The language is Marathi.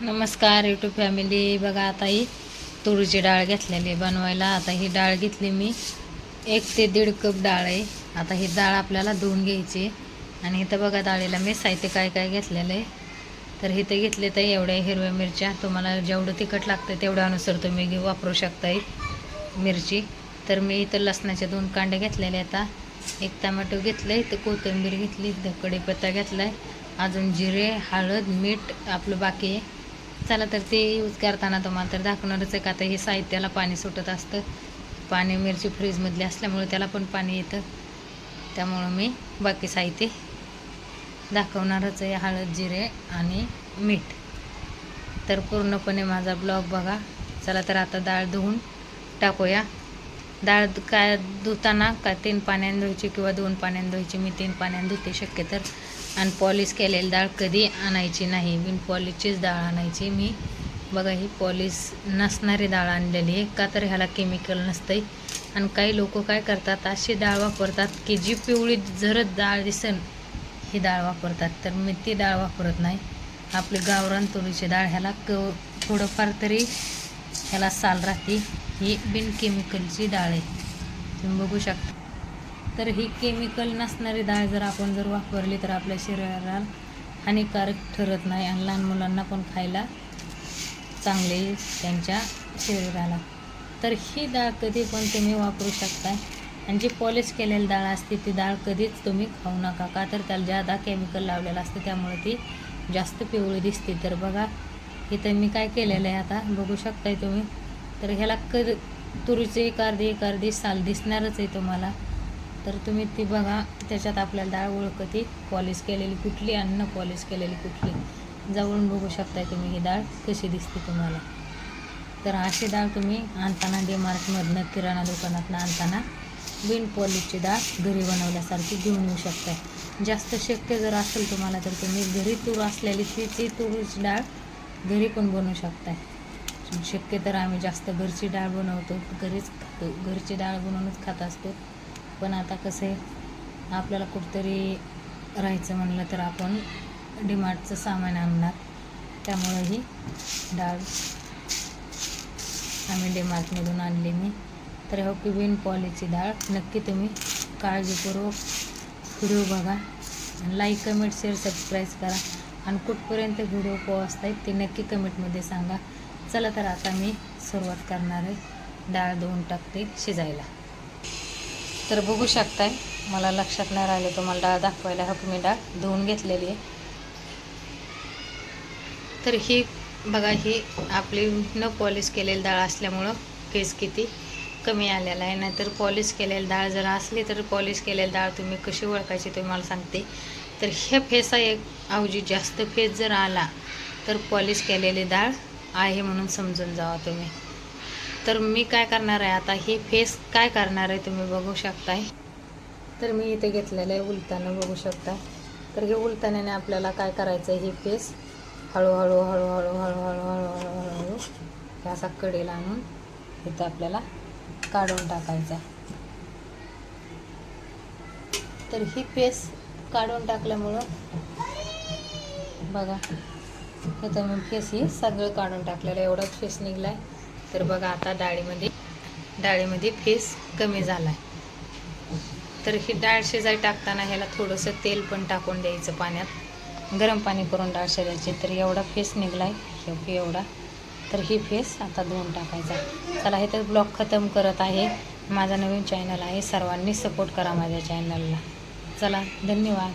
नमस्कार यूट्यूब फॅमिली बघा आता ही तुरीची डाळ घेतलेली आहे बनवायला. आता ही डाळ घेतली मी. एक ते दीड कप डाळ आहे. आता ही डाळ आपल्याला धुवून घ्यायची आहे. आणि इथं बघा डाळीला मी साहित्य काय काय घेतलेलं आहे. तर इथं घेतले तर एवढ्या हिरव्या मिरच्या. तुम्हाला जेवढं तिखट लागतं तेवढ्यानुसार तुम्ही घे- वापरू शकता मिरची. तर मी इथं लसणाचे दोन कांडे घेतलेले आता एक टमॅटो घेतलं इथं कोथिंबीर घेतली इथं कढीपत्ता घेतला आहे अजून जिरे हळद मीठ आपलं बाकी आहे. चला तर ते यूज करताना तुम्हाला तर दाखवणारच आहे का? आता हे साहित्याला पाणी सुटत असतं. पाणी मिरची फ्रीजमधली असल्यामुळे त्याला पण पाणी येतं. त्यामुळं मी बाकी साहित्य दाखवणारच आहे. हळद जिरे आणि मीठ. तर पूर्णपणे माझा ब्लॉग बघा. चला तर आता डाळ धुवून टाकूया. डाळ काय धुताना का तीन पाण्याने धुवायची किंवा दोन पाण्याने धुवायची? मी तीन पाण्याने धुते शक्य तर. आणि पॉलिश केलेली डाळ कधी आणायची नाही. बिन पॉलिशचीच डाळ आणायची मी. बघा ही पॉलिश नसणारी डाळ आणलेली आहे. का तर ह्याला केमिकल नसतंय. आणि काही लोक काय करतात? अशी डाळ वापरतात की जी पिवळी झरत डाळ दिसन ही डाळ वापरतात. तर मी ती डाळ वापरत नाही. आपली गावरान तुरीची डाळ ह्याला क थोडंफार तरी ह्याला साल राहते. ही बिन केमिकलची डाळ आहे. तुम्ही बघू शकता. तर ही केमिकल नसणारी डाळ जर आपण जर वापरली तर आपल्या शरीराला हानिकारक ठरत नाही आणि लहान मुलांना पण खायला चांगले त्यांच्या शरीराला. तर ही डाळ कधी पण तुम्ही वापरू शकता आणि जी पॉलिश केलेली डाळ असते ती डाळ कधीच तुम्ही खाऊ नका. का तर त्याला ज्यादा केमिकल लावलेलं असतं त्यामुळे ती जास्त पिवळी दिसते. तर बघा इथं मी काय केलेलं आहे आता? बघू शकताय तुम्ही. तर ह्याला क तुरीचे एक अर्धी एक अर्धी साल दिसणारच आहे तुम्हाला. तर तुम्ही ती बघा त्याच्यात आपल्याला डाळ ओळखती. पॉलिश केलेली कुठली आणि न पॉलिश केलेली कुठली. जवळून बघू शकताय तुम्ही ही डाळ कशी दिसते तुम्हाला. तर अशी डाळ तुम्ही आणताना डी किराणा दुकानातनं आणताना बिन पॉलिशची डाळ घरी बनवल्यासारखी घेऊन येऊ शकताय. जास्त शक्य जर असेल तुम्हाला तर तुम्ही घरी तूर असलेली ती ती तुरीची डाळ घरी पण बनवू शकताय. शक्य तर आम्ही जास्त घरची डाळ बनवतो. घरीच खातो. घरची डाळ बनवूनच खात असतो. पण आता कसं आहे आपल्याला कुठंतरी राहायचं म्हणलं तर आपण डिमार्टचं सामान आणणार. त्यामुळं ही डाळ आम्ही डिमार्टमधून आणली मी. तर हो की विन पॉलीची डाळ. नक्की तुम्ही काळजीपूर्वक व्हिडिओ बघा. लाईक कमेंट शेअर सबस्क्राईब करा. आणि कुठपर्यंत व्हिडिओ पोहोचतायत ते नक्की कमेंटमध्ये सांगा. चला तर आता मी सुरुवात करणार आहे. डाळ धुवून टाकते शिजायला. तर बघू शकताय मला लक्षात नाही राहिलं तुम्हाला डाळ दाखवायला हक मी डाळ धुवून घेतलेली आहे. तर ही बघा ही आपली न पॉलिश केलेली डाळ असल्यामुळं केस किती कमी आलेला आहे. नाहीतर पॉलिश केलेली डाळ जर असली तर पॉलिश केलेली डाळ तुम्ही कशी ओळखायची ते मला सांगते. तर ह्या फेसा एक अवजी जास्त फेस जर आला तर पॉलिश केलेली डाळ आहे म्हणून समजून जावा तुम्ही. तर मी काय करणार आहे? आता ही फेस काय करणार आहे तुम्ही बघू शकताय. तर मी इथे घेतलेलं आहे उलतानं बघू शकता. तर हे उलताण्याने आपल्याला काय करायचं आहे? ही फेस हळूहळू हळूहळू हळूहळू हळूहळू हळूहळू हे असा कडेला आणून इथं आपल्याला काढून टाकायचा तर ही फेस काढून टाकल्यामुळं बघा इथं मग फेस ही सगळं काढून टाकलेलं एवढा फेस निघलाय. तर बघा आता डाळीमध्ये डाळीमध्ये फेस कमी झाला आहे तर ही डाळ शिजाई टाकताना ह्याला थोडंसं तेल पण टाकून द्यायचं पाण्यात. गरम पाणी करून डाळ शिजायची. तर एवढा फेस निघलाय. शेवटी एवढा. तर ही फेस आता धुवून टाकायचा चला हे तर ब्लॉग खतम करत आहे. माझा नवीन चॅनल आहे. सर्वांनी सपोर्ट करा माझ्या चॅनलला. चला धन्यवाद.